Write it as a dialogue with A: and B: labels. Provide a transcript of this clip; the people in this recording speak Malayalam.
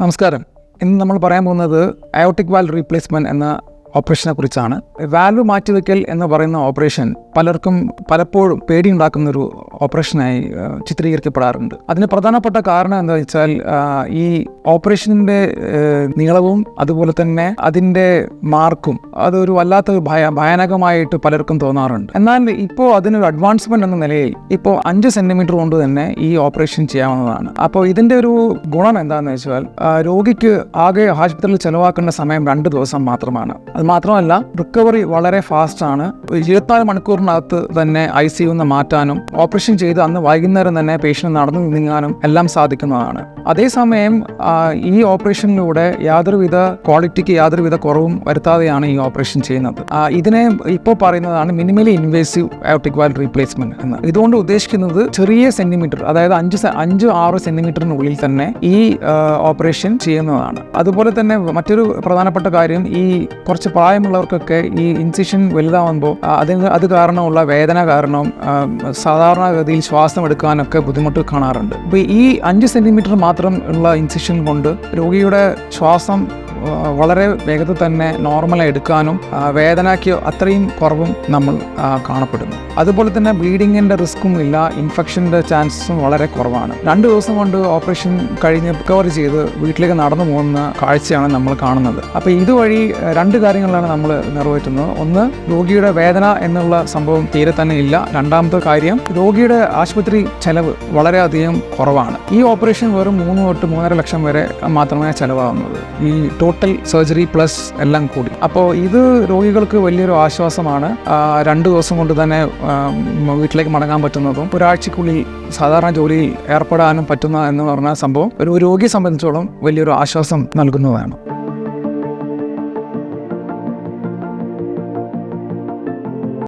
A: നമസ്കാരം. ഇന്ന് നമ്മൾ പറയാൻ പോകുന്നത് അയോട്ടിക് വാൽ റീപ്ലേസ്മെന്റ് എന്ന ഓപ്പറേഷനെ കുറിച്ചാണ് വാൽവ് മാറ്റിവെക്കൽ എന്ന് പറയുന്ന ഓപ്പറേഷൻ പലർക്കും പലപ്പോഴും പേടി ഉണ്ടാക്കുന്ന ഒരു ഓപ്പറേഷനായി ചിത്രീകരിക്കപ്പെടാറുണ്ട്. അതിന് പ്രധാനപ്പെട്ട കാരണം എന്താ വെച്ചാൽ ഈ ഓപ്പറേഷനിന്റെ നീളവും അതുപോലെ തന്നെ അതിന്റെ മാർക്കും അതൊരു വല്ലാത്ത ഭയ ഭയാനകമായിട്ട് പലർക്കും തോന്നാറുണ്ട്. എന്നാൽ ഇപ്പോൾ അതിനൊരു അഡ്വാൻസ്മെന്റ് എന്ന നിലയിൽ ഇപ്പോൾ അഞ്ച് സെന്റിമീറ്റർ കൊണ്ട് തന്നെ ഈ ഓപ്പറേഷൻ ചെയ്യാവുന്നതാണ്. അപ്പോൾ ഇതിന്റെ ഒരു ഗുണം എന്താണെന്ന് വെച്ചാൽ രോഗിക്ക് ആകെ ആശുപത്രിയിൽ ചെലവാക്കേണ്ട സമയം രണ്ട് ദിവസം മാത്രമാണ്. അത് മാത്രമല്ല റിക്കവറി വളരെ ഫാസ്റ്റാണ് ഇരുപത്തിനാല് മണിക്കൂറിനകത്ത് തന്നെ ഐ സി യുന്ന് മാറ്റാനും ഓപ്പറേഷൻ ചെയ്ത് അന്ന് വൈകുന്നേരം തന്നെ പേഷ്യന്റ് നടന്നു നീങ്ങാനും എല്ലാം സാധിക്കുന്നതാണ്. അതേസമയം ഈ ഓപ്പറേഷനിലൂടെ യാതൊരുവിധ ക്വാളിറ്റിക്ക് യാതൊരുവിധ കുറവും വരുത്താതെയാണ് ഈ ഓപ്പറേഷൻ ചെയ്യുന്നത്. ഇതിനെ ഇപ്പോൾ പറയുന്നതാണ് minimally invasive aortic valve replacement എന്ന്. ഇതുകൊണ്ട് ഉദ്ദേശിക്കുന്നത് ചെറിയ സെന്റിമീറ്റർ അതായത് അഞ്ച് അഞ്ച് ആറ് സെന്റിമീറ്ററിനുള്ളിൽ തന്നെ ഈ ഓപ്പറേഷൻ ചെയ്യുന്നതാണ്. അതുപോലെ തന്നെ മറ്റൊരു പ്രധാനപ്പെട്ട കാര്യം ഈ കുറച്ച് പ്രായമുള്ളവർക്കൊക്കെ ഈ ഇൻസിഷൻ വലുതാവുമ്പോൾ അതിന് അത് കാരണമുള്ള വേദന കാരണം സാധാരണഗതിയിൽ ശ്വാസം എടുക്കാനൊക്കെ ബുദ്ധിമുട്ട് കാണാറുണ്ട്. അപ്പോൾ ഈ അഞ്ച് സെന്റിമീറ്റർ മാത്രം ഉള്ള ഇൻസിഷൻ കൊണ്ട് രോഗിയുടെ ശ്വാസം വളരെ വേഗത്തിൽ തന്നെ നോർമലായി എടുക്കാനും വേദനയ്ക്ക് അത്രയും കുറവും നമ്മൾ കാണപ്പെടുന്നു. അതുപോലെ തന്നെ ബ്ലീഡിങ്ങിന്റെ റിസ്ക്കും ഇല്ല ഇൻഫെക്ഷന്റെ ചാൻസസും വളരെ കുറവാണ്. രണ്ട് ദിവസം കൊണ്ട് ഓപ്പറേഷൻ കഴിഞ്ഞ് റിക്കവർ ചെയ്ത് വീട്ടിലേക്ക് നടന്നു പോകുന്ന കാഴ്ചയാണ് നമ്മൾ കാണുന്നത്. അപ്പോൾ ഇതുവഴി രണ്ട് കാര്യങ്ങളാണ് നമ്മൾ നിറവേറ്റുന്നത്. ഒന്ന് രോഗിയുടെ വേദന എന്നുള്ള സംഭവം തീരെ തന്നെ ഇല്ല. രണ്ടാമത്തെ കാര്യം രോഗിയുടെ ആശുപത്രി ചെലവ് വളരെയധികം കുറവാണ്. ഈ ഓപ്പറേഷൻ വെറും മൂന്ന് തൊട്ട് മൂന്നര ലക്ഷം വരെ മാത്രമേ ചെലവാകുന്നത് ഈ ടോട്ടൽ സർജറി പ്ലസ് എല്ലാം കൂടി. അപ്പോൾ ഇത് രോഗികൾക്ക് വലിയൊരു ആശ്വാസമാണ്. രണ്ട് ദിവസം കൊണ്ട് തന്നെ വീട്ടിലേക്ക് മടങ്ങാൻ പറ്റുന്നതും ഒരാഴ്ചക്കുള്ളിൽ സാധാരണ ജോലിയിൽ ഏർപ്പെടാനും പറ്റുന്ന എന്ന് പറഞ്ഞ സംഭവം ഒരു രോഗിയെ സംബന്ധിച്ചോളം വലിയൊരു ആശ്വാസം നൽകുന്നതാണ്.